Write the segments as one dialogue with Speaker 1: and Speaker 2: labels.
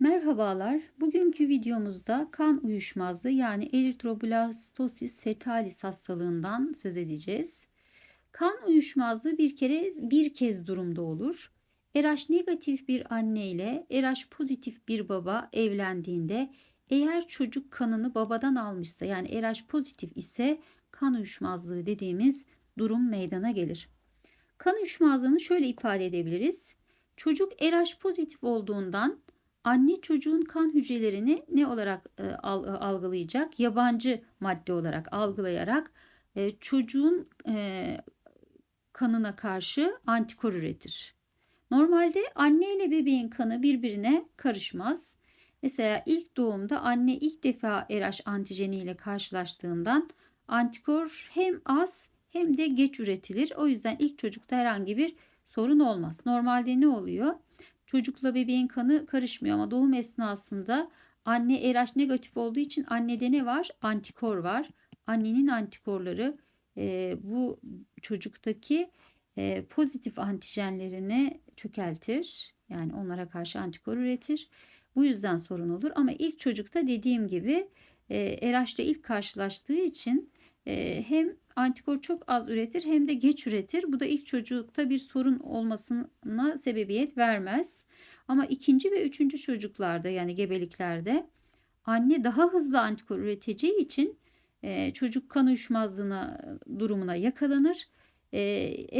Speaker 1: Merhabalar. Bugünkü videomuzda kan uyuşmazlığı yani eritroblastosis fetalis hastalığından söz edeceğiz. Kan uyuşmazlığı bir kere bir kez durumda olur. RH negatif bir anne ile RH pozitif bir baba evlendiğinde eğer çocuk kanını babadan almışsa yani RH pozitif ise kan uyuşmazlığı dediğimiz durum meydana gelir. Kan uyuşmazlığını şöyle ifade edebiliriz. Çocuk RH pozitif olduğundan anne çocuğun kan hücrelerini ne olarak e, al, e, algılayacak? Yabancı madde olarak algılayarak e, çocuğun e, kanına karşı antikor üretir. Normalde anne ile bebeğin kanı birbirine karışmaz. Mesela ilk doğumda anne ilk defa RH antijeni ile karşılaştığından antikor hem az hem de geç üretilir. O yüzden ilk çocukta herhangi bir sorun olmaz. Normalde ne oluyor? Çocukla bebeğin kanı karışmıyor ama doğum esnasında anne RH negatif olduğu için annede ne var? Antikor var. Annenin antikorları e, bu çocuktaki e, pozitif antijenlerini çökeltir. Yani onlara karşı antikor üretir. Bu yüzden sorun olur. Ama ilk çocukta dediğim gibi e, RH ile ilk karşılaştığı için e, hem antikor çok az üretir hem de geç üretir. Bu da ilk çocukta bir sorun olmasına sebebiyet vermez. Ama ikinci ve üçüncü çocuklarda yani gebeliklerde anne daha hızlı antikor üreteceği için e, çocuk kan uyuşmazlığına durumuna yakalanır. E,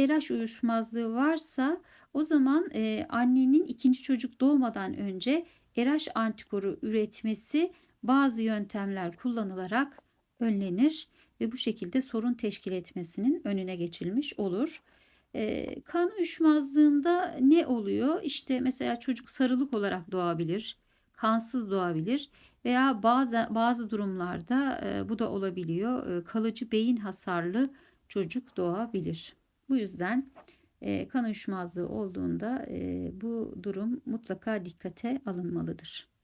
Speaker 1: RH uyuşmazlığı varsa o zaman e, annenin ikinci çocuk doğmadan önce RH antikoru üretmesi bazı yöntemler kullanılarak önlenir ve bu şekilde sorun teşkil etmesinin önüne geçilmiş olur. E, kan uyuşmazlığında ne oluyor? İşte mesela çocuk sarılık olarak doğabilir, kansız doğabilir veya bazı bazı durumlarda e, bu da olabiliyor. E, kalıcı beyin hasarlı çocuk doğabilir. Bu yüzden e, kan uyuşmazlığı olduğunda e, bu durum mutlaka dikkate alınmalıdır.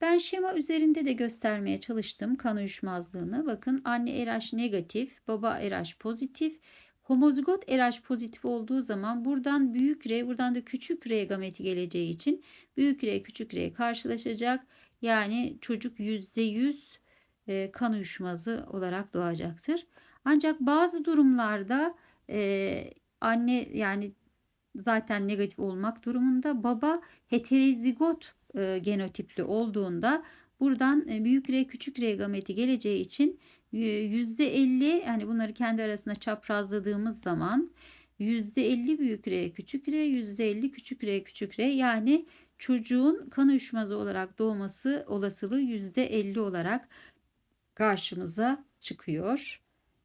Speaker 1: Ben şema üzerinde de göstermeye çalıştım kan uyuşmazlığını. Bakın anne RH negatif, baba RH pozitif. Homozigot RH pozitif olduğu zaman buradan büyük R, buradan da küçük R gameti geleceği için büyük R, küçük R karşılaşacak. Yani çocuk %100 e, kan uyuşmazı olarak doğacaktır. Ancak bazı durumlarda e, anne yani zaten negatif olmak durumunda baba heterozigot e, genotipli olduğunda buradan e, büyük R küçük R gameti geleceği için %50 yani bunları kendi arasında çaprazladığımız zaman %50 büyük R küçük R %50 küçük R küçük R yani çocuğun kan uyuşmazı olarak doğması olasılığı %50 olarak karşımıza çıkıyor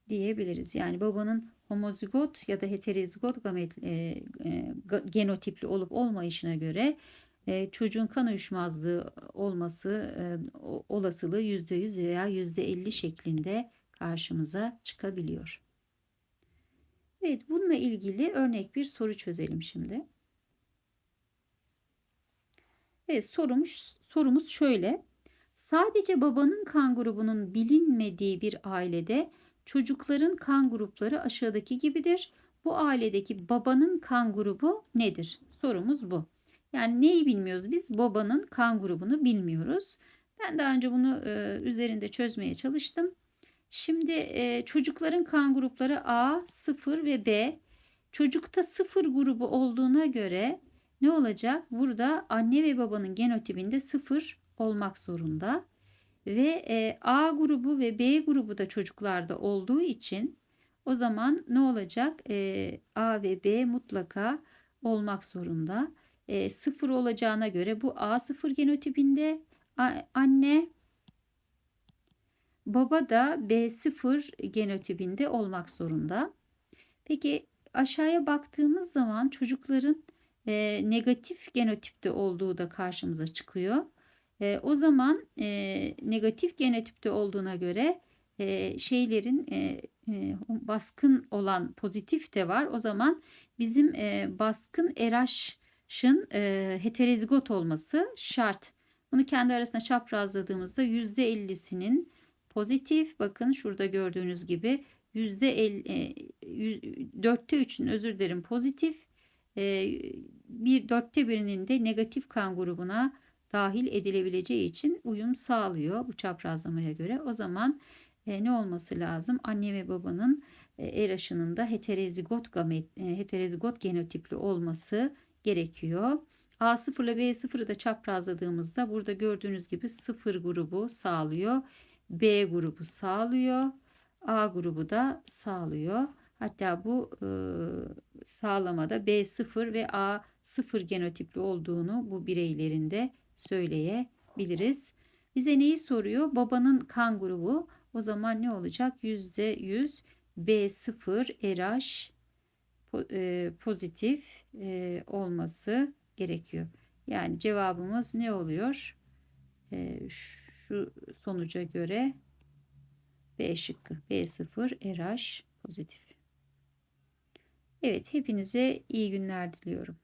Speaker 1: diyebiliriz. Yani babanın homozigot ya da heterozigot gamet, e, e, genotipli olup olmayışına göre e, çocuğun kan uyuşmazlığı olması e, olasılığı %100 veya %50 şeklinde karşımıza çıkabiliyor. Evet bununla ilgili örnek bir soru çözelim şimdi. Evet sorumuz, sorumuz şöyle. Sadece babanın kan grubunun bilinmediği bir ailede çocukların kan grupları aşağıdaki gibidir. Bu ailedeki babanın kan grubu nedir? Sorumuz bu. Yani neyi bilmiyoruz biz? Babanın kan grubunu bilmiyoruz. Ben daha önce bunu e, üzerinde çözmeye çalıştım. Şimdi e, çocukların kan grupları A, 0 ve B. Çocukta 0 grubu olduğuna göre ne olacak? Burada anne ve babanın genotipinde 0 olmak zorunda. Ve e, A grubu ve B grubu da çocuklarda olduğu için o zaman ne olacak? E, A ve B mutlaka olmak zorunda e, sıfır olacağına göre bu A0 genotipinde anne baba da B0 genotipinde olmak zorunda. Peki aşağıya baktığımız zaman çocukların e, negatif genotipte olduğu da karşımıza çıkıyor. E, o zaman e, negatif genotipte olduğuna göre e, şeylerin e, e, baskın olan pozitif de var. O zaman bizim e, baskın RH şın e, heterozigot olması şart. Bunu kendi arasında çaprazladığımızda %50'sinin pozitif bakın şurada gördüğünüz gibi %4'te 3'ün özür dilerim pozitif e, bir dörtte birinin de negatif kan grubuna dahil edilebileceği için uyum sağlıyor bu çaprazlamaya göre. O zaman e, ne olması lazım? Anne ve babanın e, RH da heterozigot gamet, e, heterozigot genotipli olması gerekiyor. A0 ile B0'ı da çaprazladığımızda burada gördüğünüz gibi 0 grubu sağlıyor. B grubu sağlıyor. A grubu da sağlıyor. Hatta bu e, sağlamada B0 ve A0 genotipli olduğunu bu bireylerinde söyleyebiliriz. Bize neyi soruyor? Babanın kan grubu. O zaman ne olacak? %100 B0 RH pozitif e, olması gerekiyor. Yani cevabımız ne oluyor? E, şu sonuca göre B şıkkı. B0 RH pozitif. Evet hepinize iyi günler diliyorum.